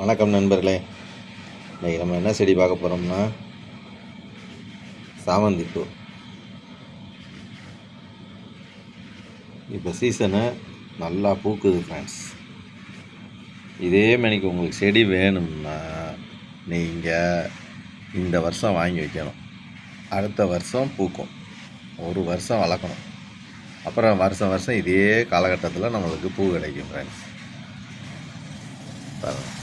வணக்கம் நண்பர்களே. இன்றைக்கி நம்ம என்ன செடி பார்க்க போகிறோம்னா சாமந்தி பூ. இப்போ சீசனு நல்லா பூக்குது ஃப்ரெண்ட்ஸ் இதே மணிக்கு உங்களுக்கு செடி வேணும்னா நீங்கள் இந்த வருஷம் வாங்கி வைக்கணும். அடுத்த வருஷம் பூக்கும். ஒரு வருஷம் வளர்க்கணும். அப்புறம் வருஷம் வருஷம் இதே காலகட்டத்தில் நம்மளுக்கு பூ கிடைக்கும் ஃப்ரெண்ட்ஸ் பாருங்கள்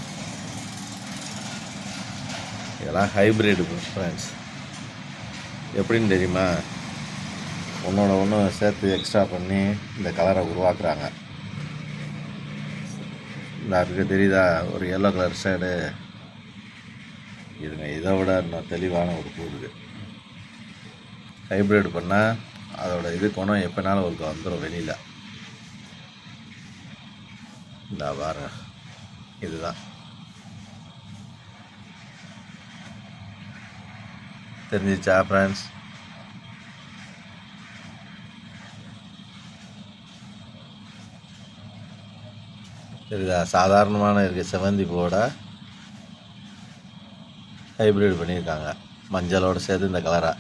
இதெல்லாம் ஹைப்ரிட் ஃப்ரெண்ட்ஸ் எப்படின்னு தெரியுமா? ஒன்றோட ஒன்று சேர்த்து எக்ஸ்ட்ரா பண்ணி இந்த கலரை உருவாக்குறாங்க. இந்த தெரியுதா? ஒரு எல்லோ கலர் ஷேடு இதுங்க இதை விட இன்னும் தெளிவான ஒரு பூ இருக்குது ஹைப்ரிட் பண்ணால் அதோட இது குணம் எப்போனாலும் ஒரு வந்துடும் வெளியில். இந்த பாருங்க. இதுதான். தெரிஞ்சிச்சா ஃப்ரெண்ட்ஸ் தெரியுதா சாதாரணமான இருக்க செவந்தி பூவோட ஹைப்ரிட் பண்ணியிருக்காங்க. மஞ்சளோடு சேர்த்து இந்த கலரை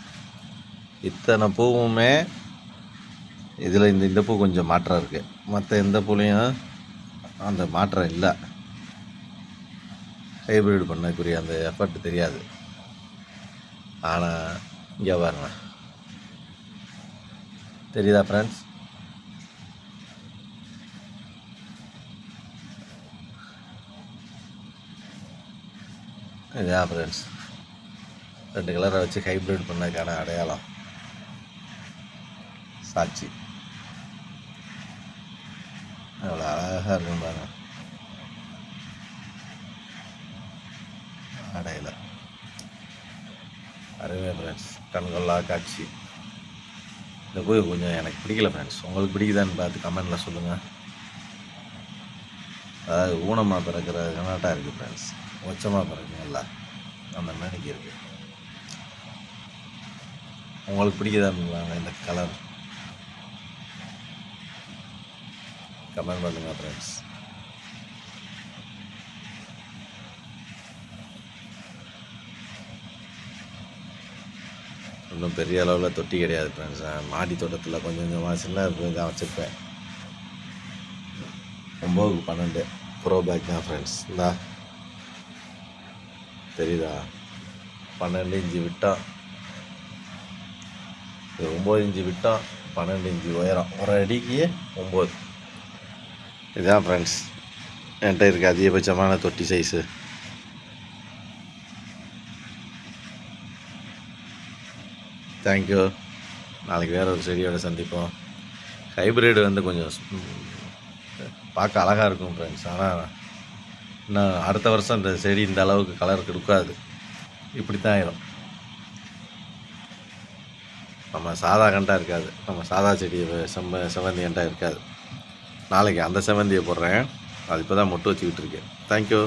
இத்தனை பூவுமே இதில் இந்த இந்த பூ கொஞ்சம் மாற்றம் இருக்குது மற்ற எந்த பூலையும் அந்த மாற்றம் இல்லை. ஹைப்ரிட் பண்ணக்கூடிய அந்த எஃபர்ட் தெரியாது. ஆனால் இங்கே பாருங்க. தெரியுதா ஃப்ரெண்ட்ஸ் இதுதான் ஃப்ரெண்ட்ஸ் ரெண்டு கலரை வச்சு ஹைப்ரிட் பண்ணதுக்கான அடையாளம். சாட்சி. அவ்வளோ அழகாக இருக்கும் பாருங்க. அடையலை. அருமை ஃப்ரெண்ட்ஸ் கண்கொள்ளா காட்சி. இந்த கோயில் கொஞ்சம் எனக்கு பிடிக்கல ஃப்ரெண்ட்ஸ் உங்களுக்கு பிடிக்குதான்னு பார்த்து கமெண்டில் சொல்லுங்கள் அதாவது ஊனமாக பிறக்கிற கனாட்டாக இருக்குது ஃப்ரெண்ட்ஸ் உச்சமாக எல்லாம் அந்த மேனிக்கு இருக்குது உங்களுக்கு பிடிக்குதான்னு இந்த கலர் கமெண்ட் பண்ணுங்கள் ஃப்ரெண்ட்ஸ் இன்னும் பெரிய அளவில் தொட்டி கிடையாது ஃப்ரெண்ட்ஸ் மாடி தோட்டத்தில் கொஞ்சம் கொஞ்சமாக சின்ன இதாக வச்சுருப்பேன். ஒம்போதுக்கு பன்னெண்டு. ப்ரோ பேக் தான் ஃப்ரெண்ட்ஸ் இந்தா. தெரியுதா? பன்னெண்டு இஞ்சி விட்டோம் இது ஒம்பது இன்ச்சு விட்டோம் பன்னெண்டு இஞ்சி உயரம். ஒரு அடிக்கு ஒம்பது இதுதான் ஃப்ரெண்ட்ஸ் என்கிட்ட இருக்க அதிகபட்சமான தொட்டி சைஸு தேங்க்யூ நாளைக்கு வேறு ஒரு செடியோட சந்திப்போம். ஹைப்ரிட் வந்து கொஞ்சம் பார்க்க அழகாக இருக்கும் ஃப்ரெண்ட்ஸ் ஆனால் இன்னும் அடுத்த வருஷம் இந்த செடி இந்த அளவுக்கு கலர் கொடுக்காது. இப்படி தான் ஆயிரும். நம்ம சாதா கண்டாக இருக்காது. நம்ம சாதா செடி செம்ம செவந்தி கண்டாக இருக்காது. நாளைக்கு அந்த செவந்தியை போடுறேன். அது இப்போ தான் மொட்டு வச்சுக்கிட்டு இருக்கேன். தேங்க்யூ